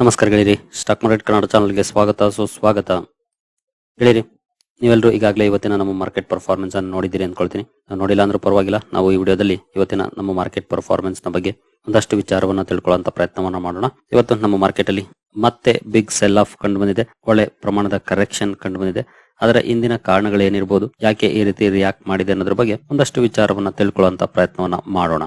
ನಮಸ್ಕಾರ ಗೆಳೆಯರಿ. Stock market Kannada ಚಾನಲ್ಗೆ ಸ್ವಾಗತ, ಸುಸ್ವಾಗತ. ಗೆಳೆಯರಿ ನೀವೆಲ್ಲರೂ ಈಗಾಗಲೇ ಇವತ್ತಿನ ನಮ್ಮ ಮಾರ್ಕೆಟ್ ಪರ್ಫಾರ್ಮೆನ್ಸ್ ಅನ್ನು ನೋಡಿದ್ದೀರಿ ಅಂದ್ಕೊಳ್ತೀನಿ. ನೋಡಿಲ್ಲ ಅಂದ್ರೂ ಪರವಾಗಿಲ್ಲ. ನಾವು ಈ ವಿಡಿಯೋದಲ್ಲಿ ಇವತ್ತಿನ ನಮ್ಮ ಮಾರ್ಕೆಟ್ ಪರ್ಫಾರ್ಮೆನ್ಸ್ನ ಬಗ್ಗೆ ಒಂದಷ್ಟು ವಿಚಾರವನ್ನು ತಿಳ್ಕೊಳ್ಳುವಂತ ಪ್ರಯತ್ನವನ್ನ ಮಾಡೋಣ. ಇವತ್ತು ನಮ್ಮ ಮಾರ್ಕೆಟ್ ಅಲ್ಲಿ ಮತ್ತೆ ಬಿಗ್ ಸೆಲ್ ಆಫ್ ಕಂಡು ಬಂದಿದೆ ಒಳ್ಳೆ ಪ್ರಮಾಣದ ಕರೆಕ್ಷನ್ ಕಂಡು ಬಂದಿದೆ ಅದರ ಇಂದಿನ ಕಾರಣಗಳೇನಿರ್ಬೋದು, ಯಾಕೆ ಈ ರೀತಿ ರಿಯಾಕ್ಟ್ ಮಾಡಿದೆ ಅನ್ನೋದ್ರ ಬಗ್ಗೆ ಒಂದಷ್ಟು ವಿಚಾರವನ್ನ ತಿಳ್ಕೊಳ್ಳುವಂತ ಪ್ರಯತ್ನವನ್ನ ಮಾಡೋಣ.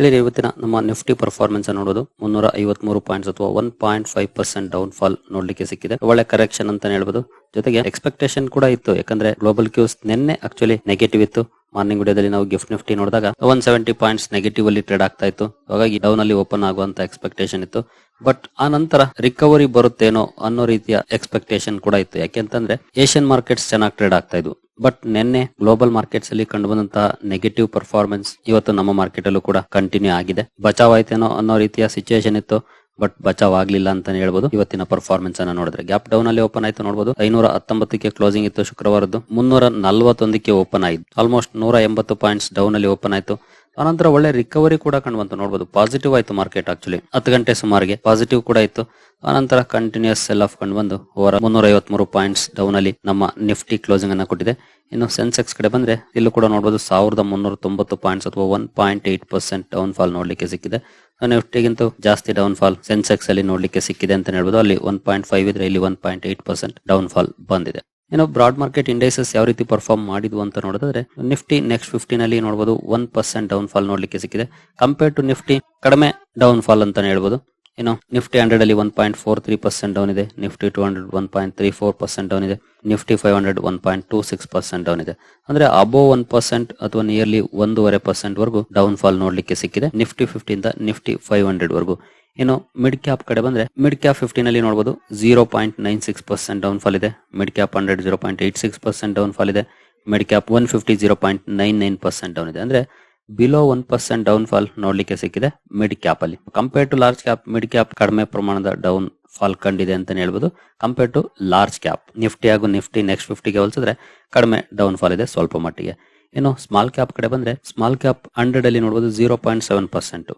ಇಲ್ಲಿ ಇವತ್ತಿನ ನಮ್ಮ ನಿಫ್ಟಿ ಪರ್ಫಾರ್ಮೆನ್ಸ್ ನೋಡೋದು. ಮುನ್ನೂರ ಐವತ್ಮೂರು ಪಾಯಿಂಟ್ಸ್ ಅಥವಾ one point five percent downfall ನೋಡ್ಲಿಕ್ಕೆ ಸಿಕ್ಕಿದೆ. ಒಳ್ಳೆ ಕರೆಕ್ಷನ್ ಅಂತ ಹೇಳ್ಬೋದು. ಜೊತೆಗೆ ಎಕ್ಸ್ಪೆಕ್ಟೇಷನ್ ಕೂಡ ಇತ್ತು. ಯಾಕಂದ್ರೆ ಗ್ಲೋಬಲ್ ಕ್ಯೂಸ್ ನಿನ್ನೆ ಆಕ್ಚುಲಿ ನೆಗೆಟಿವ್ ಇತ್ತು. ಮಾರ್ನಿಂಗ್ ವಿಡಿಯೋದಲ್ಲಿ ನಾವು ಗಿಫ್ಟ್ ನಿಫ್ಟಿ ನೋಡಿದಾಗ ಒನ್ ಸೆವೆಂಟಿ ಪಾಯಿಂಟ್ಸ್ ನೆಗೆಟಿವ್ ಅಲ್ಲಿ ಟ್ರೇಡ್ ಆಗ್ತಾ ಇತ್ತು. ಹಾಗಾಗಿ ಡೌನ್ ಅಲ್ಲಿ ಓಪನ್ ಆಗುವಂತ ಎಕ್ಸ್ಪೆಕ್ಟೇಷನ್ ಇತ್ತು. ಬಟ್ ಆ ನಂತರ ರಿಕವರಿ ಬರುತ್ತೇನೋ ಅನ್ನೋ ರೀತಿಯ ಎಕ್ಸ್ಪೆಕ್ಟೇಷನ್ ಕೂಡ ಇತ್ತು. ಯಾಕೆಂತಂದ್ರೆ ಏಷ್ಯನ್ ಮಾರ್ಕೆಟ್ಸ್ ಚೆನ್ನಾಗಿ ಟ್ರೇಡ್ ಆಗ್ತಾ ಇದ್ವು. ಬಟ್ ನಿನ್ನೆ ಗ್ಲೋಬಲ್ ಮಾರ್ಕೆಟ್ಸ್ ಅಲ್ಲಿ ಕಂಡು ಬಂದಂತಹ ನೆಗೆಟಿವ್ ಪರ್ಫಾರ್ಮೆನ್ಸ್ ಇವತ್ತು ನಮ್ಮ ಮಾರ್ಕೆಟ್ ಅಲ್ಲೂ ಕೂಡ ಕಂಟಿನ್ಯೂ ಆಗಿದೆ. ಬಚಾವ್ ಆಯ್ತೇನೋ ಅನ್ನೋ ರೀತಿಯ ಸಿಚುಯೇಷನ್ ಇತ್ತು. ಬಟ್ ಬಚಾವ್ ಆಗ್ಲಿಲ್ಲ ಅಂತಾನೆ ಹೇಳ್ಬೋದು. ಇವತ್ತಿನ ಪರ್ಫಾರ್ಮೆನ್ಸ್ ಅನ್ನ ನೋಡಿದ್ರೆ. ಗ್ಯಾಪ್ ಡೌನ್ ಅಲ್ಲಿ ಓಪನ್ ಆಯ್ತು ನೋಡಬಹುದು ಐನೂರ ಹತ್ತೊಂಬತ್ತಕ್ಕೆ ಕ್ಲೋಸಿಂಗ್ ಇತ್ತು ಶುಕ್ರವಾರದ್ದು. ಮುನ್ನೂರ ನಲ್ವತ್ತೊಂದಕ್ಕೆ ಓಪನ್ ಆಯ್ತು. ಆಲ್ಮೋಸ್ಟ್ ನೂರ ಎಂಬತ್ತು ಪಾಯಿಂಟ್ಸ್ ಡೌನ್ ಅಲ್ಲಿ ಓಪನ್ ಆಯ್ತು. ಆನಂತರ ಒಳ್ಳೆ ರಿಕವರಿ ಕೂಡ ಕಂಡು ನೋಡಬಹುದು ಪಾಸಿಟಿವ್ ಆಯ್ತು ಮಾರ್ಕೆಟ್ ಆಕ್ಚುಲಿ ಹತ್ತು ಗಂಟೆ ಸುಮಾರಿಗೆ. ಪಾಸಿಟಿವ್ ಕೂಡ ಇತ್ತು. ಆನಂತರ ಕಂಟಿನ್ಯೂಸ್ ಸೆಲ್ ಆಫ್ ಕಂಡು ಬಂದು ಓವರ್ ಮುನ್ನೂರ ಐವತ್ಮೂರು ಪಾಯಿಂಟ್ಸ್ ಡೌನ್ ಅಲ್ಲಿ ನಮ್ಮ ನಿಫ್ಟಿ ಕ್ಲೋಸಿಂಗ್ ಅನ್ನ ಕೊಟ್ಟಿದೆ. ಇನ್ನು ಸೆನ್ಸೆಕ್ಸ್ ಕಡೆ ಬಂದ್ರೆ, ಇಲ್ಲೂ ಕೂಡ ನೋಡಬಹುದು ಸಾವಿರದ ಮುನ್ನೂರ ತೊಂಬತ್ತು ಪಾಯಿಂಟ್ಸ್ ಅಥವಾ one point eight percent downfall ನೋಡ್ಲಿಕ್ಕೆ ಸಿಕ್ಕಿದೆ. ನಿಫ್ಟಿಗಿಂತ ಜಾಸ್ತಿ ಡೌನ್ ಫಾಲ್ ಸೆನ್ಸೆಕ್ಸ್ ಅಲ್ಲಿ ನೋಡ್ಲಿಕ್ಕೆ ಸಿಕ್ಕಿದೆ ಅಂತ ಹೇಳ್ಬೋದು. ಅಲ್ಲಿ ಒನ್ ಪಾಯಿಂಟ್ ಫೈವ್ ಇದ್ರೆ ಇಲ್ಲಿ one point eight percent downfall ಬಂದಿದೆ. ಇನ್ನು ಬ್ರಾಡ್ ಮಾರ್ಕೆಟ್ ಇಂಡೆಕ್ಸಸ್ ಯಾವ ರೀತಿ ಪರ್ಫಾರ್ಮ್ ಮಾಡಿದ್ವು ಅಂತ ನೋಡಿದ್ರೆ ನಿಫ್ಟಿ ನೆಕ್ಸ್ಟ್ ಫಿಫ್ಟಿನಲ್ಲಿ ನೋಡಬಹುದು ಒನ್ ಪರ್ಸೆಂಟ್ ಡೌನ್ ಫಾಲ್ ನೋಡ್ಲಿಕ್ಕೆ ಸಿಕ್ಕಿದೆ. ಕಂಪೇರ್ ಟು ನಿಫ್ಟಿ ಕಡಿಮೆ ಡೌನ್ ಫಾಲ್ ಅಂತಾನೆ ಹೇಳ್ಬೋದು. ಏನೋ ನಿಫ್ಟಿ ಹಂಡ್ರೆಡ್ ಅಲ್ಲಿ one point four three percent down ಇದೆ. Nifty two hundred one point three four percent down ಇದೆ. Nifty five hundred one point two six percent down ಇದೆ. ಅಂದ್ರೆ above one percent ಅಥವಾ nearly ಒಂದೂವರೆ ಪರ್ಸೆಂಟ್ ವರೆಗೂ down fall ನೋಡ್ಲಿಕ್ಕೆ ಸಿಕ್ಕಿದೆ. Nifty ಫಿಫ್ಟಿಯಿಂದ ನಿಫ್ಟಿ ಫೈವ್ ಹಂಡ್ರೆಡ್ ವರೆಗೂ. ಇನ್ನು ಮಿಡ್ ಕ್ಯಾಪ್ ಕಡೆ ಬಂದ್ರೆ ಮಿಡ್ ಕ್ಯಾಪ್ ಫಿಫ್ಟೀನ್ ಅಲ್ಲಿ ನೋಡಬಹುದು zero point nine six percent downfall ಇದೆ. Mid cap hundred zero point eight six percent downfall ಇದೆ. Mid cap one fifty zero point nine nine percent down ಇದೆ. ಅಂದ್ರೆ below one percent down fall ನೋಡ್ಲಿಕ್ಕೆ ಸಿಕ್ಕಿದೆ mid cap ಅಲ್ಲಿ. Compare to large cap mid cap ಕಡಿಮೆ ಪ್ರಮಾಣದ down fall ಕಂಡಿದೆ ಅಂತ ಹೇಳ್ಬೋದು. Compare to large cap Nifty ಹಾಗೂ ನಿಫ್ಟಿ ನೆಕ್ಸ್ಟ್ ಫಿಫ್ಟಿಗೆ ಹೋಲಿಸಿದ್ರೆ ಕಡಿಮೆ ಡೌನ್ ಫಾಲ್ ಇದೆ ಸ್ವಲ್ಪ ಮಟ್ಟಿಗೆ. ಇನ್ನು ಸ್ಮಾಲ್ ಕ್ಯಾಪ್ ಕಡೆ ಬಂದ್ರೆ ಸ್ಮಾಲ್ ಕ್ಯಾಪ್ ಹಂಡ್ರೆಡ್ ಅಲ್ಲಿ ನೋಡಬಹುದು ಜೀರೋ ಪಾಯಿಂಟ್ ಸೆವೆನ್ ಪರ್ಸೆಂಟ್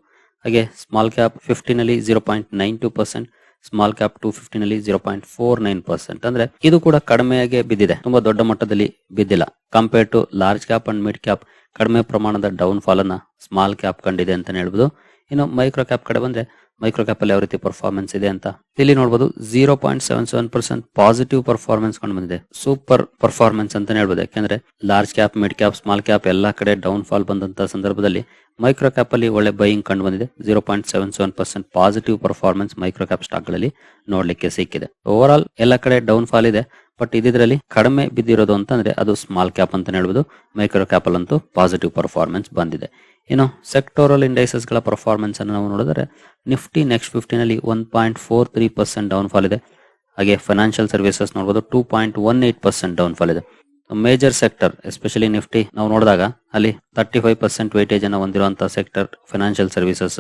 ಹಾಗೆ small cap ಫಿಫ್ಟಿನಲ್ಲಿ zero point nine two percent small cap two ಫಿಫ್ಟಿನಲ್ಲಿ zero point four nine percent ಅಂದ್ರೆ ಇದು ಕೂಡ ಕಡಿಮೆಯಾಗಿ ಬಿದ್ದಿದೆ. ತುಂಬಾ ದೊಡ್ಡ ಮಟ್ಟದಲ್ಲಿ ಬಿದ್ದಿಲ್ಲ. Compare to large cap and mid cap ಕಡಿಮೆ ಪ್ರಮಾಣದ ಡೌನ್ ಫಾಲ್ ಅನ್ನ ಸ್ಮಾಲ್ ಕ್ಯಾಪ್ ಕಂಡಿದೆ ಅಂತ ಹೇಳ್ಬೋದು. ಇನ್ನು ಮೈಕ್ರೋ ಕ್ಯಾಪ್ ಕಡೆ ಬಂದ್ರೆ ಮೈಕ್ರೋ ಕ್ಯಾಪ್ ಯಾವ ರೀತಿ ಪರ್ಫಾರ್ಮೆನ್ಸ್ ಇದೆ ಅಂತ. ಇಲ್ಲಿ ನೋಡಬಹುದು zero point seven seven percent positive performance ಕಂಡು ಬಂದಿದೆ. ಸೂಪರ್ ಪರ್ಫಾರ್ಮೆನ್ಸ್ ಅಂತ ಹೇಳ್ಬೋದು. ಯಾಕಂದ್ರೆ large cap mid cap small cap ಎಲ್ಲಾ ಕಡೆ ಡೌನ್ ಫಾಲ್ ಬಂದಂತ ಸಂದರ್ಭದಲ್ಲಿ ಮೈಕ್ರೋ ಕ್ಯಾಪ್ ಅಲ್ಲಿ ಒಳ್ಳೆ ಬೈಯಿಂಗ್ ಕಂಡು ಬಂದಿದೆ. Zero point seven seven percent positive performance micro cap ಸ್ಟಾಕ್ಗಳಲ್ಲಿ ನೋಡ್ಲಿಕ್ಕೆ ಸಿಕ್ಕಿದೆ. ಓವರ್ ಆಲ್ ಎಲ್ಲ ಕಡೆ ಡೌನ್ ಫಾಲ್ ಇದೆ. ಬಟ್ ಇದರಲ್ಲಿ ಕಡಿಮೆ ಬಿದ್ದಿರೋದು ಅಂತಂದ್ರೆ ಅದು ಸ್ಮಾಲ್ ಕ್ಯಾಪ್ ಅಂತ ಹೇಳ್ಬೋದು. ಮೈಕ್ರೋ ಕ್ಯಾಪ್ ಅಂತೂ ಪಾಸಿಟಿವ್ ಪರ್ಫಾರ್ಮೆನ್ಸ್ ಬಂದಿದೆ. ಇನ್ನು ಸೆಕ್ಟೋರಲ್ ಇಂಡೈಸಸ್ಗಳ ಪರ್ಫಾರ್ಮೆನ್ಸ್ ಅನ್ನು ನಾವು ನೋಡಿದರೆ Nifty next ಫಿಫ್ಟಿನಲ್ಲಿ one point four three percent downfall ಇದೆ. ಹಾಗೆ ಫೈನಾನ್ಷಿಯಲ್ ಸರ್ವಿಸಸ್ ನೋಡಬಹುದು two point one eight percent downfall ಇದೆ ಮೇಜರ್ ಸೆಕ್ಟರ್ ಎಸ್ಪೆಷಲಿ ನಿಫ್ಟಿ ನಾವು ನೋಡಿದಾಗ ಅಲ್ಲಿ ತರ್ಟಿ ಫೈವ್ ಪರ್ಸೆಂಟ್ ವೇಟೇಜ್ ಅನ್ನು ಹೊಂದಿರುವಂತಹ sector financial services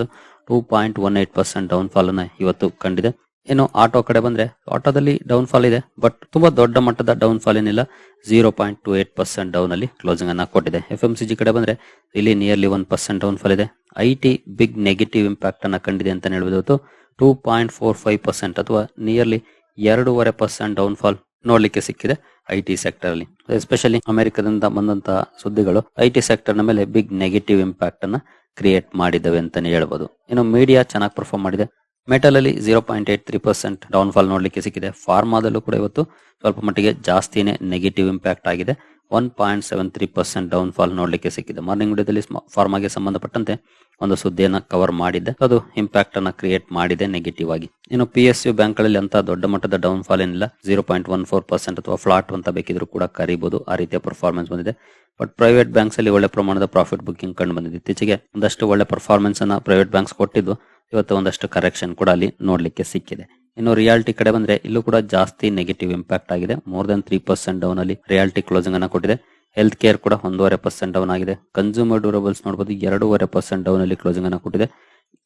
two point one eight percent downfall ಅನ್ನ ಇವತ್ತು ಕಂಡಿದೆ. ಇನ್ನು ಆಟೋ ಕಡೆ ಬಂದ್ರೆ ಆಟೋದಲ್ಲಿ ಡೌನ್ ಫಾಲ್ ಇದೆ ಬಟ್ ತುಂಬಾ ದೊಡ್ಡ ಮಟ್ಟದ ಡೌನ್ ಫಾಲ್ ಏನಿಲ್ಲ. Zero point two eight percent down ಅಲ್ಲಿ ಕ್ಲೋಸಿಂಗ್ ಅನ್ನ ಕೊಟ್ಟಿದೆ. ಎಫ್ ಎಂ ಸಿ ಜಿ ಕಡೆ ಬಂದ್ರೆ ಇಲ್ಲಿ nearly one percent down fall ಇದೆ. I T big negative impact ಅನ್ನ ಕಂಡಿದೆ ಅಂತ ಹೇಳ್ಬೋದು. Two point four five percent ಅಥವಾ ನಿಯರ್ಲಿ ಎರಡೂವರೆ ಪರ್ಸೆಂಟ್ ಡೌನ್ ಫಾಲ್ ನೋಡ್ಲಿಕ್ಕೆ ಸಿಕ್ಕಿದೆ ಐ ಟಿ ಸೆಕ್ಟರ್ ಅಲ್ಲಿ. ಎಸ್ಪೆಷಲಿ ಅಮೆರಿಕದಿಂದ ಬಂದಂತಹ ಸುದ್ದಿಗಳು ಐ ಟಿ ಸೆಕ್ಟರ್ನ ಮೇಲೆ ಬಿಗ್ ನೆಗೆಟಿವ್ ಇಂಪ್ಯಾಕ್ಟ್ ಅನ್ನ ಕ್ರಿಯೇಟ್ ಮಾಡಿದವೆ ಅಂತಾನೆ ಹೇಳ್ಬೋದು. ಇನ್ನು ಮೀಡಿಯಾ ಚೆನ್ನಾಗಿ ಪರ್ಫಾರ್ಮ್ ಮಾಡಿದೆ. ಮೆಟಲ್ ಅಲ್ಲಿ zero point eight three percent downfall ನೋಡ್ಲಿಕ್ಕೆ ಸಿಕ್ಕಿದೆ. ಫಾರ್ಮಾದಲ್ಲೂ ಕೂಡ ಇವತ್ತು ಸ್ವಲ್ಪ ಮಟ್ಟಿಗೆ ಜಾಸ್ತಿನೇ ನೆಗೆಟಿವ್ ಇಂಪ್ಯಾಕ್ಟ್ ಆಗಿದೆ. One point seven three percent downfall ನೋಡ್ಲಿಕ್ಕೆ ಸಿಕ್ಕಿದೆ. ಮಾರ್ನಿಂಗ್ ವಿಡಿಯೋದಲ್ಲಿ ಫಾರ್ಮಾಗೆ ಸಂಬಂಧಪಟ್ಟಂತೆ ಒಂದು ಸುದ್ದಿಯನ್ನು ಕವರ್ ಮಾಡಿದೆ ಅದು ಇಂಪ್ಯಾಕ್ಟ್ ಅನ್ನ ಕ್ರಿಯೇಟ್ ಮಾಡಿದೆ ನೆಗೆಟಿವ್ ಆಗಿ. ಇನ್ನು ಪಿ ಎಸ್ ಯು ಬ್ಯಾಂಕ್ಗಳಲ್ಲಿ ಅಂತ ದೊಡ್ಡ ಮಟ್ಟದ ಡೌನ್ ಫಾಲ್ ಏನಿಲ್ಲ. Zero point one four percent ಅಥವಾ ಫ್ಲಾಟ್ ಅಂತ ಬೇಕಿದ್ರು ಕೂಡ ಕರಿಬಹುದು ಆ ರೀತಿಯ ಪರ್ಫಾರ್ಮೆನ್ಸ್ ಬಂದಿದೆ. ಬಟ್ ಪ್ರೈವೇಟ್ ಬ್ಯಾಂಕ್ಸ್ ಅಲ್ಲಿ ಒಳ್ಳೆ ಪ್ರಮಾಣದ ಪ್ರಾಫಿಟ್ ಬುಕಿಂಗ್ ಕಂಡು ಬಂದಿದೆ. ಇತ್ತೀಚೆಗೆ ಒಂದಷ್ಟು ಒಳ್ಳೆ ಪರ್ಫಾರ್ಮೆನ್ಸ್ ಅನ್ನ ಪ್ರೈವೇಟ್ ಬ್ಯಾಂಕ್ಸ್ ಕೊಟ್ಟಿದ್ದು. ಇವತ್ತು ಒಂದಷ್ಟು ಕರೆಕ್ಷನ್ ಕೂಡ ಅಲ್ಲಿ ನೋಡ್ಲಿಕ್ಕೆ ಸಿಕ್ಕಿದೆ. ಇನ್ನು ರಿಯಾಲಿಟಿ ಕಡೆ ಬಂದ್ರೆ ಇಲ್ಲೂ ಕೂಡ ಜಾಸ್ತಿ ನೆಗೆಟಿವ್ ಇಂಪ್ಯಾಕ್ಟ್ ಆಗಿದೆ. More than three percent down ಅಲ್ಲಿ ರಿಯಾಲಿಟಿ ಕ್ಲೋಸಿಂಗ್ ಅನ್ನ ಕೊಟ್ಟಿದೆ. ಹೆಲ್ತ್ ಕೇರ್ ಕೂಡ ಒಂದೂವರೆ ಪರ್ಸೆಂಟ್ ಡೌನ್ ಆಗಿದೆ. ಕನ್ಸ್ಯೂಮರ್ ಡ್ಯೂರಬಲ್ಸ್ ನೋಡಬಹುದು ಎರಡೂವರೆ ಪರ್ಸೆಂಟ್ ಡೌನ್ ಅಲ್ಲಿ ಕ್ಲೋಸಿಂಗ್ ಅನ್ನ ಕೊಟ್ಟಿದೆ.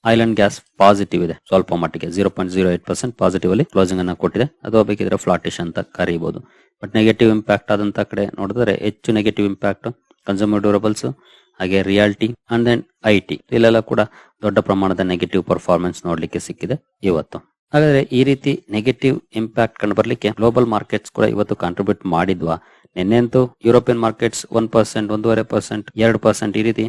ಐಲ್ಯಾಂಡ್ ಗ್ಯಾಸ್ ಪಾಸಿಟಿವ್ ಇದೆ. ಸ್ವಲ್ಪ ಮಟ್ಟಿಗೆ zero point zero eight percent positive ಅಲ್ಲಿ ಕ್ಲೋಸಿಂಗ್ ಅನ್ನ ಕೊಟ್ಟಿದೆ. ಅದು ಬೇಕಿದ್ರೆ ಫ್ಲಾಟಿಶ್ ಅಂತ ಕರೀಬಹುದು ಬಟ್ ನೆಗೆಟಿವ್ ಇಂಪ್ಯಾಕ್ಟ್ ಆದಂತ ಕಡೆ ನೋಡಿದ್ರೆ ಹೆಚ್ಚು ನೆಗೆಟಿವ್ ಇಂಪ್ಯಾಕ್ಟ್ ಕನ್ಸ್ಯೂಮರ್ ಡ್ಯೂರಬಲ್ಸ್ ಹಾಗೆ realty and then I T ಇಲ್ಲೆಲ್ಲ ಕೂಡ ದೊಡ್ಡ ಪ್ರಮಾಣದ ನೆಗೆಟಿವ್ ಪರ್ಫಾರ್ಮೆನ್ಸ್ ನೋಡ್ಲಿಕ್ಕೆ ಸಿಕ್ಕಿದೆ ಇವತ್ತು. ಹಾಗಾದ್ರೆ ಈ ರೀತಿ ನೆಗೆಟಿವ್ ಇಂಪ್ಯಾಕ್ಟ್ ಕಂಡು ಬರ್ಲಿಕ್ಕೆ ಗ್ಲೋಬಲ್ ಮಾರ್ಕೆಟ್ಸ್ ಕೂಡ ಇವತ್ತು ಕಾಂಟ್ರಿಬ್ಯೂಟ್ ಮಾಡಿದ್ವಾ? ನಿನ್ನೆ ಅಂತೂ ಯುರೋಪಿಯನ್ ಮಾರ್ಕೆಟ್ಸ್ ಒನ್ ಪರ್ಸೆಂಟ್ ಒಂದೂವರೆ ಪರ್ಸೆಂಟ್ ಎರಡು ಪರ್ಸೆಂಟ್ ಈ ರೀತಿ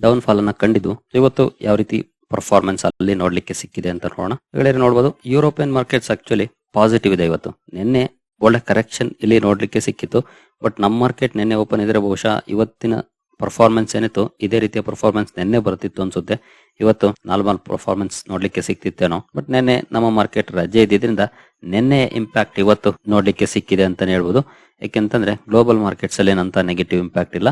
ಡೌನ್ ಫಾಲ್ ಅನ್ನ ಕಂಡಿದ್ದು. ಇವತ್ತು ಯಾವ ರೀತಿ ಪರ್ಫಾರ್ಮೆನ್ಸ್ ಅಲ್ಲಿ ನೋಡ್ಲಿಕ್ಕೆ ಸಿಕ್ಕಿದೆ ಅಂತ ನೋಡೋಣ. ಹೇಳಿದ್ರೆ ನೋಡಬಹುದು ಯುರೋಪಿಯನ್ ಮಾರ್ಕೆಟ್ಸ್ ಆಕ್ಚುಲಿ ಪಾಸಿಟಿವ್ ಇದೆ ಇವತ್ತು. ನಿನ್ನೆ ಒಳ್ಳೆ ಕರೆಕ್ಷನ್ ಇಲ್ಲಿ ನೋಡ್ಲಿಕ್ಕೆ ಸಿಕ್ಕಿತ್ತು. ಬಟ್ ನಮ್ಮ ಮಾರ್ಕೆಟ್ ನಿನ್ನೆ ಓಪನ್ ಇದ್ರೆ ಬಹುಶಃ ಇವತ್ತಿನ ಪರ್ಫಾರ್ಮೆನ್ಸ್ ಏನಿತ್ತು, ಇದೇ ರೀತಿಯ ಪರ್ಫಾರ್ಮೆನ್ಸ್ ನಿನ್ನೆ ಬರ್ತಿತ್ತು ಅನ್ಸುತ್ತೆ. ಇವತ್ತು ನಾರ್ಮಲ್ ಪರ್ಫಾರ್ಮೆನ್ಸ್ ನೋಡ್ಲಿಕ್ಕೆ ಸಿಕ್ತಿತ್ತೇನೋ ಬಟ್ ನಿನ್ನೆ ನಮ್ಮ ಮಾರ್ಕೆಟ್ ರಜೆ ಇದ್ದಿದ್ರಿಂದ ನಿನ್ನೆ ಇಂಪ್ಯಾಕ್ಟ್ ಇವತ್ತು ನೋಡ್ಲಿಕ್ಕೆ ಸಿಕ್ಕಿದೆ ಅಂತಾನೆ ಹೇಳ್ಬೋದು. ಯಾಕೆಂತಂದ್ರೆ ಗ್ಲೋಬಲ್ ಮಾರ್ಕೆಟ್ಸ್ ಅಲ್ಲಿ ಏನಂತ ನೆಗೆಟಿವ್ ಇಂಪ್ಯಾಕ್ಟ್ ಇಲ್ಲ.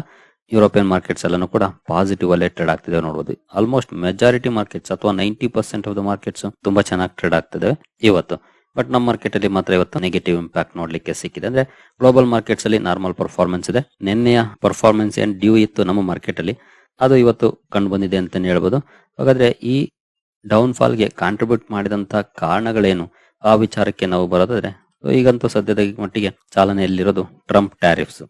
ಯುರೋಪಿಯನ್ ಮಾರ್ಕೆಟ್ಸ್ ಎಲ್ಲಾನು ಕೂಡ ಪಾಸಿಟಿವ್ ಅಲ್ಲೇ ಟ್ರೇಡ್ ಆಗ್ತಿದೆ ನೋಡಬಹುದು ಆಲ್ಮೋಸ್ಟ್ ಮೆಜಾರಿಟಿ ಮಾರ್ಕೆಟ್ಸ್ ಅಥವಾ ninety percent of the markets ತುಂಬಾ ಚೆನ್ನಾಗಿ ಟ್ರೇಡ್ ಆಗ್ತಿದೆ ಇವತ್ತು. ಬಟ್ ನಮ್ಮ ಮಾರ್ಕೆಟ್ ಅಲ್ಲಿ ಮಾತ್ರ ಇವತ್ತು ನೆಗೆಟಿವ್ ಇಂಪ್ಯಾಕ್ಟ್ ನೋಡ್ಲಿಕ್ಕೆ ಸಿಕ್ಕಿದೆ. ಅಂದ್ರೆ ಗ್ಲೋಬಲ್ ಮಾರ್ಕೆಟ್ಸ್ ಅಲ್ಲಿ ನಾರ್ಮಲ್ ಪರ್ಫಾರ್ಮೆನ್ಸ್ ಇದೆ. ನಿನ್ನೆಯ ಪರ್ಫಾರ್ಮೆನ್ಸ್ ಏನ್ ಡ್ಯೂ ಇತ್ತು ನಮ್ಮ ಮಾರ್ಕೆಟ್ ಅಲ್ಲಿ, ಅದು ಇವತ್ತು ಕಂಡು ಬಂದಿದೆ ಅಂತಾನೆ ಹೇಳ್ಬೋದು. ಹಾಗಾದ್ರೆ ಈ ಡೌನ್ ಫಾಲ್ಗೆ ಕಾಂಟ್ರಿಬ್ಯೂಟ್ ಮಾಡಿದಂತ ಕಾರಣಗಳೇನು? ಆ ವಿಚಾರಕ್ಕೆ ನಾವು ಬರೋದಾದ್ರೆ, ಈಗಂತೂ ಸದ್ಯದ ಮಟ್ಟಿಗೆ ಚಾಲನೆಯಲ್ಲಿರೋದು ಟ್ರಂಪ್ ಟ್ಯಾರಿಫ್ಸ್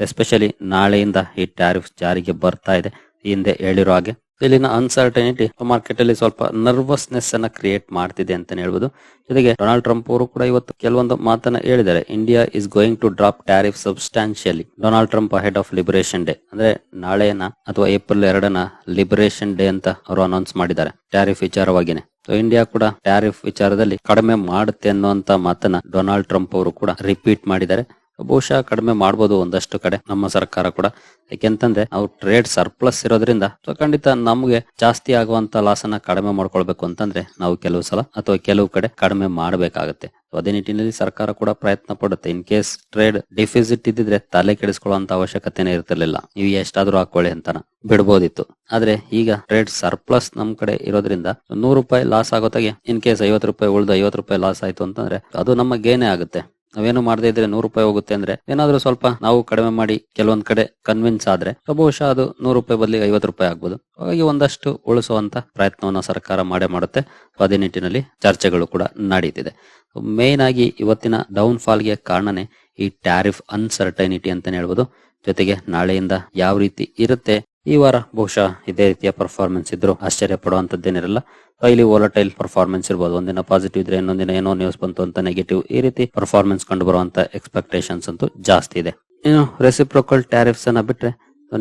ಎಸ್ಪೆಷಲಿ ನಾಳೆಯಿಂದ ಈ ಟ್ಯಾರಿಫ್ಸ್ ಜಾರಿಗೆ ಬರ್ತಾ ಇದೆ. ಹಿಂದೆ ಹೇಳಿರೋ ಹಾಗೆ ಇಲ್ಲಿನ ಅನ್ಸರ್ಟನಿಟಿ ಮಾರ್ಕೆಟ್ ಅಲ್ಲಿ ಸ್ವಲ್ಪ ನರ್ವಸ್ನೆಸ್ ಅನ್ನ ಕ್ರಿಯೇಟ್ ಮಾಡ್ತಿದೆ ಅಂತ ಹೇಳ್ಬೋದು. ಜೊತೆಗೆ ಡೊನಾಲ್ಡ್ ಟ್ರಂಪ್ ಅವರು ಕೂಡ ಇವತ್ತು ಕೆಲವೊಂದು ಮಾತನ್ನ ಹೇಳಿದ್ದಾರೆ. India is going to drop tariff substantially Donald Trump head of liberation day ಅಂದ್ರೆ ನಾಳೆನ ಅಥವಾ ಏಪ್ರಿಲ್ ಎರಡನ ಲಿಬರೇಷನ್ ಡೇ ಅಂತ ಅವರು ಅನೌನ್ಸ್ ಮಾಡಿದ್ದಾರೆ. ಟ್ಯಾರಿಫ್ ವಿಚಾರವಾಗಿನೇ. ಸೊ ಇಂಡಿಯಾ ಕೂಡ ಟ್ಯಾರಿಫ್ ವಿಚಾರದಲ್ಲಿ ಕಡಿಮೆ ಮಾಡುತ್ತೆ ಅನ್ನುವಂತ ಮಾತನ್ನ ಡೊನಾಲ್ಡ್ ಟ್ರಂಪ್ ಅವರು ಕೂಡ ರಿಪೀಟ್ ಮಾಡಿದ್ದಾರೆ. ಬಹುಶಃ ಕಡಿಮೆ ಮಾಡಬಹುದು ಒಂದಷ್ಟು ಕಡೆ ನಮ್ಮ ಸರ್ಕಾರ ಕೂಡ. ಯಾಕೆಂತಂದ್ರೆ ನಾವು ಟ್ರೇಡ್ ಸರ್ಪ್ಲಸ್ ಇರೋದ್ರಿಂದ ಅಥವಾ ಖಂಡಿತ ನಮ್ಗೆ ಜಾಸ್ತಿ ಆಗುವಂತ ಲಾಸ್ ಅನ್ನ ಕಡಿಮೆ ಮಾಡ್ಕೊಳ್ಬೇಕು ಅಂತಂದ್ರೆ ನಾವು ಕೆಲವು ಸಲ ಅಥವಾ ಕೆಲವು ಕಡೆ ಕಡಿಮೆ ಮಾಡಬೇಕಾಗುತ್ತೆ. ಅದೇ ನಿಟ್ಟಿನಲ್ಲಿ ಸರ್ಕಾರ ಕೂಡ ಪ್ರಯತ್ನ ಪಡುತ್ತೆ. ಇನ್ ಕೇಸ್ ಟ್ರೇಡ್ ಡಿಫಿಸಿಟ್ ಇದ್ದಿದ್ರೆ ತಲೆ ಕೆಡಿಸ್ಕೊಳ್ಳುವಂತ ಅವಶ್ಯಕತೆನೇ ಇರ್ತಿರ್ಲಿಲ್ಲ. ನೀವು ಎಷ್ಟಾದ್ರೂ ಹಾಕೊಳ್ಳಿ ಅಂತಾನ ಬಿಡ್ಬೋದಿತ್ತು. ಆದ್ರೆ ಈಗ ಟ್ರೇಡ್ ಸರ್ಪ್ಲಸ್ ನಮ್ ಕಡೆ ಇರೋದ್ರಿಂದ ನೂರು ರೂಪಾಯಿ ಲಾಸ್ ಆಗೋತಾಗೆ ಇನ್ ಕೇಸ್ ಐವತ್ತು ರೂಪಾಯಿ ಉಳ್ದು ಐವತ್ತು ರೂಪಾಯಿ ಲಾಸ್ ಆಯ್ತು ಅಂತಂದ್ರೆ ಅದು ನಮ್ಮ ಗೇನೆ ಆಗುತ್ತೆ. ನಾವೇನು ಮಾಡದೇ ಇದ್ರೆ ನೂರು ರೂಪಾಯಿ ಹೋಗುತ್ತೆ ಅಂದ್ರೆ ಏನಾದ್ರೂ ಸ್ವಲ್ಪ ನಾವು ಕಡಿಮೆ ಮಾಡಿ ಕೆಲವೊಂದ್ ಕಡೆ ಕನ್ವಿನ್ಸ್ ಆದ್ರೆ ಬಹುಶಃ ಅದು ನೂರು ರೂಪಾಯಿ ಬದಲಿಗೆ ಐವತ್ತು ರೂಪಾಯಿ ಆಗ್ಬೋದು. ಹಾಗಾಗಿ ಒಂದಷ್ಟು ಉಳಿಸುವಂತ ಪ್ರಯತ್ನವನ್ನ ಸರ್ಕಾರ ಮಾಡೇ ಮಾಡುತ್ತೆ. ಅದೇ ನಿಟ್ಟಿನಲ್ಲಿ ಚರ್ಚೆಗಳು ಕೂಡ ನಡೀತಿದೆ. ಮೇನ್ ಆಗಿ ಇವತ್ತಿನ ಡೌನ್ ಫಾಲ್ಗೆ ಕಾರಣನೇ ಈ ಟ್ಯಾರಿಫ್ ಅನ್ಸರ್ಟೈನಿಟಿ ಅಂತಾನೆ ಹೇಳ್ಬೋದು. ಜೊತೆಗೆ ನಾಳೆಯಿಂದ ಯಾವ ರೀತಿ ಇರುತ್ತೆ ಈ ವಾರ ಬಹುಶಃ ಇದೇ ರೀತಿಯ ಪರ್ಫಾರ್ಮೆನ್ಸ್ ಇದ್ರು ಆಶ್ಚರ್ಯ ಪಡುವಂತದ್ದೇನಿರಲ್ಲ. ಇಲ್ಲಿ ವೋಲಟೈಲ್ ಪರ್ಫಾರ್ಮೆನ್ಸ್ ಇರಬಹುದು ಒಂದಿನ ಪಾಸಿಟಿವ್ ಇದ್ರೆ ಇನ್ನೊಂದಿನ ಏನೋ ನ್ಯೂಸ್ ಬಂತು ಅಂತ ನೆಗೆಟಿವ್ ಈ ರೀತಿ ಪರ್ಫಾರ್ಮೆನ್ಸ್ ಕಂಡು ಬರುವಂತ ಎಕ್ಸ್ಪೆಕ್ಟೇಷನ್ಸ್ ಅಂತೂ ಜಾಸ್ತಿ ಇದೆ. ಇನ್ನು ರೆಸಿಪ್ರೋಕಲ್ ಟ್ಯಾರಿಫ್ಸ್ ಅನ್ನ ಬಿಟ್ರೆ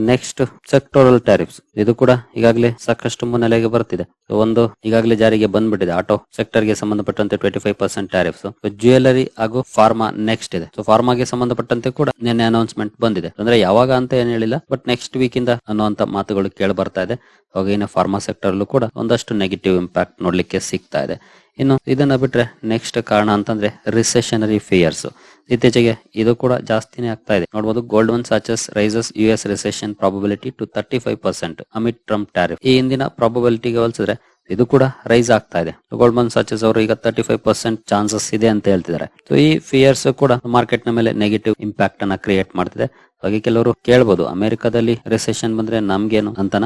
ನೆಕ್ಸ್ಟ್ ಸೆಕ್ಟೋರಲ್ ಟ್ಯಾರಿಫ್ಸ್ ಇದು ಕೂಡ ಈಗಾಗಲೇ ಸಾಕಷ್ಟು ಮುನ್ನೆಲೆಗೆ ಬರ್ತಿದೆ. ಸೊ ಒಂದು ಈಗಾಗಲೇ ಜಾರಿಗೆ ಬಂದ್ಬಿಟ್ಟಿದೆ. ಆಟೋ ಸೆಕ್ಟರ್ಗೆ ಸಂಬಂಧಪಟ್ಟಂತೆ twenty five percent tariffs jewellery ಹಾಗೂ ಫಾರ್ಮಾ ನೆಕ್ಸ್ಟ್ ಇದೆ. ಸೊ ಫಾರ್ಮಾಗೆ ಸಂಬಂಧಪಟ್ಟಂತೆ ಕೂಡ ನಿನ್ನೆ ಅನೌನ್ಸ್ಮೆಂಟ್ ಬಂದಿದೆ. ಅಂದ್ರೆ ಯಾವಾಗ ಅಂತ ಏನ್ ಹೇಳಿಲ್ಲ ಬಟ್ ನೆಕ್ಸ್ಟ್ ವೀಕ್ ಇಂದ ಅನ್ನುವಂತ ಮಾತುಗಳು ಕೇಳಿ ಬರ್ತಾ ಇದೆ. ಹಾಗೇನೆ ಫಾರ್ಮಾ ಸೆಕ್ಟರ್ ಕೂಡ ಒಂದಷ್ಟು ನೆಗೆಟಿವ್ ಇಂಪ್ಯಾಕ್ಟ್ ನೋಡ್ಲಿಕ್ಕೆ ಸಿಗ್ತಾ ಇದೆ. ಇನ್ನು ಇದನ್ನ ಬಿಟ್ರೆ ನೆಕ್ಸ್ಟ್ ಕಾರಣ ಅಂತಂದ್ರೆ ರಿಸೆಷನರಿ ಫಿಯರ್ಸ್ ಇತ್ತೀಚೆಗೆ ಇದು ಕೂಡ ಜಾಸ್ತಿನೇ ಆಗ್ತಾ ಇದೆ. ನೋಡಬಹುದು Goldman Sachs raises U S recession probability to thirty five percent amid Trump tariff ಈ ಹಿಂದಿನ ಪ್ರಾಬಬಿಲಿಟಿಗೆ ಹೋಲಿಸಿದ್ರೆ ಇದು ಕೂಡ ರೈಸ್ ಆಗ್ತಾ ಇದೆ. ಗೋಲ್ಡ್ಮನ್ ಸಾಚಸ್ ಅವರು ಈಗ ತರ್ಟಿ ಫೈವ್ ಪರ್ಸೆಂಟ್ ಚಾನ್ಸಸ್ ಇದೆ ಅಂತ ಹೇಳ್ತಿದ್ದಾರೆ. ಸೊ ಈ ಫಿಯರ್ಸ್ ಕೂಡ ಮಾರ್ಕೆಟ್ನ ಮೇಲೆ ನೆಗೆಟಿವ್ ಇಂಪ್ಯಾಕ್ಟ್ ಅನ್ನ ಕ್ರಿಯೇಟ್ ಮಾಡ್ತಿದೆ. ಹಾಗೆ ಕೆಲವರು ಕೇಳಬಹುದು ಅಮೆರಿಕದಲ್ಲಿ ರಿಸೆಷನ್ ಬಂದ್ರೆ ನಮ್ಗೇನು ಅಂತಾನ?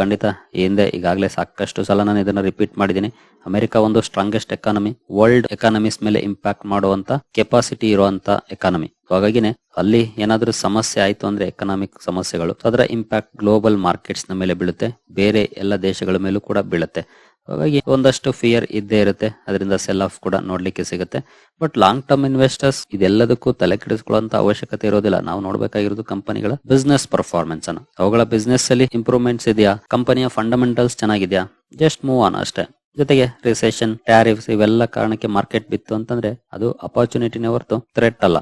ಖಂಡಿತ. ಹಿಂದೆ ಈಗಾಗಲೇ ಸಾಕಷ್ಟು ಸಲ ನಾನು ಇದನ್ನ ರಿಪೀಟ್ ಮಾಡಿದ್ದೀನಿ. ಅಮೆರಿಕ ಒಂದು ಸ್ಟ್ರಾಂಗೆಸ್ಟ್ ಎಕಾನಮಿ ವರ್ಲ್ಡ್ ಎಕಾನಮೀಸ್ ಮೇಲೆ ಇಂಪ್ಯಾಕ್ಟ್ ಮಾಡುವಂತ ಕೆಪಾಸಿಟಿ ಇರುವಂತ ಎಕಾನಮಿ ಹಾಗಾಗಿನೇ ಅಲ್ಲಿ ಏನಾದರೂ ಸಮಸ್ಯೆ ಆಯಿತು ಅಂದ್ರೆ ಎಕನಾಮಿಕ್ ಸಮಸ್ಯೆಗಳು, ಅದರ ಇಂಪ್ಯಾಕ್ಟ್ ಗ್ಲೋಬಲ್ ಮಾರ್ಕೆಟ್ಸ್ನ ಮೇಲೆ ಬೀಳುತ್ತೆ. ಬೇರೆ ಎಲ್ಲ ದೇಶಗಳ ಮೇಲೂ ಕೂಡ ಬೀಳುತ್ತೆ. ಹಾಗಾಗಿ ಒಂದಷ್ಟು ಫಿಯರ್ ಇದ್ದೇ ಇರುತ್ತೆ. ಅದರಿಂದ ಸೆಲ್ ಆಫ್ ಕೂಡ ನೋಡ್ಲಿಕ್ಕೆ ಸಿಗುತ್ತೆ. ಬಟ್ ಲಾಂಗ್ ಟರ್ಮ್ ಇನ್ವೆಸ್ಟರ್ಸ್ ಇದೆಲ್ಲದಕ್ಕೂ ತಲೆ ಕೆಡಿಸಿಕೊಳ್ಳುವಂತ ಅವಶ್ಯಕತೆ ಇರೋದಿಲ್ಲ. ನಾವು ನೋಡ್ಬೇಕಾಗಿರೋದು ಕಂಪನಿಗಳ ಬಿಸ್ನೆಸ್ ಪರ್ಫಾರ್ಮೆನ್ಸ್ ಅನ್ನ. ಅವುಗಳ ಬಿಸ್ನೆಸ್ ಅಲ್ಲಿ ಇಂಪ್ರೂವ್ಮೆಂಟ್ಸ್ ಇದೆಯಾ? ಕಂಪನಿಯ ಫಂಡಮೆಂಟಲ್ಸ್ ಚೆನ್ನಾಗಿದೆಯಾ? ಜಸ್ಟ್ ಮೂವ್ ಆನ್ ಅಷ್ಟೇ. ಜೊತೆಗೆ ರಿಸೆಷನ್ ಟ್ಯಾರಿಫ್ಸ್ ಇವೆಲ್ಲ ಕಾರಣಕ್ಕೆ ಮಾರ್ಕೆಟ್ ಬಿತ್ತು ಅಂತಂದ್ರೆ ಅದು ಅಪರ್ಚುನಿಟಿನೇ ಹೊರತು ಥ್ರೆಟ್ ಅಲ್ಲ.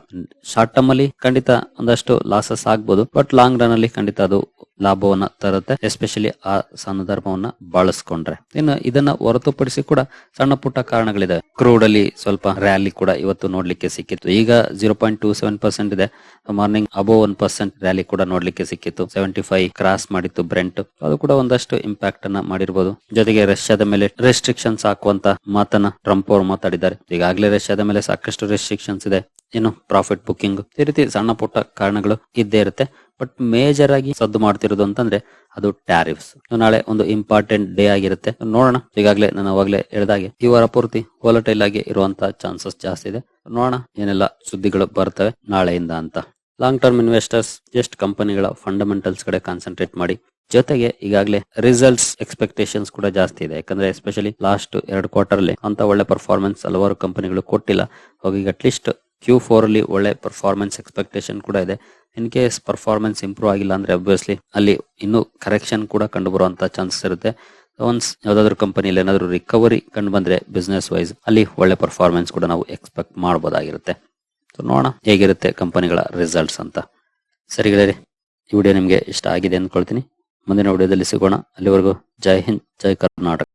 ಶಾರ್ಟ್ ಟರ್ಮ್ ಅಲ್ಲಿ ಖಂಡಿತ ಒಂದಷ್ಟು ಲಾಸಸ್ ಆಗ್ಬೋದು. ಬಟ್ ಲಾಂಗ್ ರನ್ ಅಲ್ಲಿ ಖಂಡಿತ ಅದು ಲಾಭವನ್ನ ತರುತ್ತೆ ಎಸ್ಪೆಷಲಿ ಆ ಸಂದರ್ಭವನ್ನ ಬಳಸ್ಕೊಂಡ್ರೆ. ಇನ್ನು ಇದನ್ನ ಹೊರತುಪಡಿಸಿ ಕೂಡ ಸಣ್ಣ ಪುಟ್ಟ ಕಾರಣಗಳಿದೆ ಕ್ರೂಡ್ ಅಲ್ಲಿ ಸ್ವಲ್ಪ ರ್ಯಾಲಿ ಕೂಡ ಇವತ್ತು ನೋಡ್ಲಿಕ್ಕೆ ಸಿಕ್ಕಿತ್ತು. ಈಗ zero point two seven percent ಇದೆ. Morning above one percent rally ಕೂಡ ನೋಡ್ಲಿಕ್ಕೆ ಸಿಕ್ಕಿತ್ತು. ಸೆವೆಂಟಿ ಫೈವ್ ಕ್ರಾಸ್ ಮಾಡಿತ್ತು ಬ್ರೆಂಟ್ ಅದು ಕೂಡ ಒಂದಷ್ಟು ಇಂಪ್ಯಾಕ್ಟ್ ಅನ್ನ ಮಾಡಿರ್ಬೋದು. ಜೊತೆಗೆ ರಷ್ಯಾದ ಮೇಲೆ ರೆಸ್ಟ್ರಿಕ್ಷನ್ಸ್ ಹಾಕುವಂತ ಮಾತನ್ನ ಟ್ರಂಪ್ ಅವರು ಮಾತಾಡಿದ್ದಾರೆ. ಈಗಾಗಲೇ ರಷ್ಯಾದ ಮೇಲೆ ಸಾಕಷ್ಟು ರೆಸ್ಟ್ರಿಕ್ಷನ್ಸ್ ಇದೆ. ಇನ್ನು ಪ್ರಾಫಿಟ್ ಬುಕ್ಕಿಂಗ್ ಈ ರೀತಿ ಸಣ್ಣ ಪುಟ್ಟ ಕಾರಣಗಳು ಇದ್ದೇ ಇರುತ್ತೆ. ಬಟ್ ಮೇಜರ್ ಆಗಿ ಸದ್ದು ಮಾಡ್ತಿರೋದು ಅಂತಂದ್ರೆ ಅದು ಟ್ಯಾರಿಫ್ಸ್ ನಾಳೆ ಒಂದು ಇಂಪಾರ್ಟೆಂಟ್ ಡೇ ಆಗಿರುತ್ತೆ. ನೋಡೋಣ. ಈಗಾಗಲೇ ನಾನು ಅವಾಗಲೇ ಹೇಳಿದಾಗೆ ಈ ವಾರ ಪೂರ್ತಿ ವಾಲಟೈಲ್ ಆಗಿ ಇರುವಂತಹ ಚಾನ್ಸಸ್ ಜಾಸ್ತಿ ಇದೆ. ನೋಡೋಣ ಏನೆಲ್ಲ ಸುದ್ದಿಗಳು ಬರ್ತವೆ ನಾಳೆಯಿಂದ ಅಂತ. ಲಾಂಗ್ ಟರ್ಮ್ ಇನ್ವೆಸ್ಟರ್ಸ್ ಜಸ್ಟ್ ಕಂಪನಿಗಳ ಫಂಡಮೆಂಟಲ್ಸ್ ಕಡೆ ಕಾನ್ಸಂಟ್ರೇಟ್ ಮಾಡಿ. ಜೊತೆಗೆ ಈಗಾಗಲೇ ರಿಸಲ್ಟ್ಸ್ ಎಕ್ಸ್ಪೆಕ್ಟೇಷನ್ಸ್ ಕೂಡ ಜಾಸ್ತಿ ಇದೆ. ಯಾಕಂದ್ರೆ ಎಸ್ಪೆಷಲಿ ಲಾಸ್ಟ್ ಎರಡು ಕ್ವಾರ್ಟರ್ ಅಲ್ಲಿ ಅಂತ ಒಳ್ಳೆ ಪರ್ಫಾರ್ಮೆನ್ಸ್ ಹಲವಾರು ಕಂಪನಿಗಳು ಕೊಟ್ಟಿಲ್ಲ. ಹೋಗಿ ಅಟ್ಲೀಸ್ಟ್ ಕ್ಯೂ ಅಲ್ಲಿ ಒಳ್ಳೆ ಪರ್ಫಾರ್ಮೆನ್ಸ್ ಎಕ್ಸ್ಪೆಕ್ಟೇಷನ್ ಕೂಡ ಇದೆ. ಇನ್ ಕೇಸ್ ಪರ್ಫಾರ್ಮೆನ್ಸ್ ಇಂಪ್ರೂವ್ ಆಗಿಲ್ಲ ಅಂದ್ರೆ ಅಬ್ವಿಯಸ್ಲಿ ಅಲ್ಲಿ ಇನ್ನೂ ಕರೆಕ್ಷನ್ ಕೂಡ ಕಂಡು ಬರುವಂತ ಚಾನ್ಸಸ್ ಇರುತ್ತೆ. ಒನ್ಸ್ ಯಾವ್ದಾದ್ರು ಕಂಪನಿಯಲ್ಲಿ ಏನಾದ್ರು ರಿಕವರಿ ಕಂಡು ಬಂದ್ರೆ ಬಿಸ್ನೆಸ್ ವೈಸ್ ಅಲ್ಲಿ ಒಳ್ಳೆ ಪರ್ಫಾರ್ಮೆನ್ಸ್ ಕೂಡ ನಾವು ಎಕ್ಸ್ಪೆಕ್ಟ್ ಮಾಡಬಹುದಾಗಿರುತ್ತೆ ನೋಡೋಣ ಹೇಗಿರುತ್ತೆ ಕಂಪನಿಗಳ ರಿಸಲ್ಟ್ಸ್ ಅಂತ. ಸರಿ ಗೆಳೆಯರಿ, ಈ ವಿಡಿಯೋ ನಿಮಗೆ ಇಷ್ಟ ಆಗಿದೆ ಅಂದ್ಕೊಳ್ತೀನಿ. ಮುಂದಿನ ವಿಡಿಯೋದಲ್ಲಿ ಸಿಗೋಣ. ಅಲ್ಲಿವರೆಗೂ ಜೈ ಹಿಂದ್, ಜೈ ಕರ್ನಾಟಕ.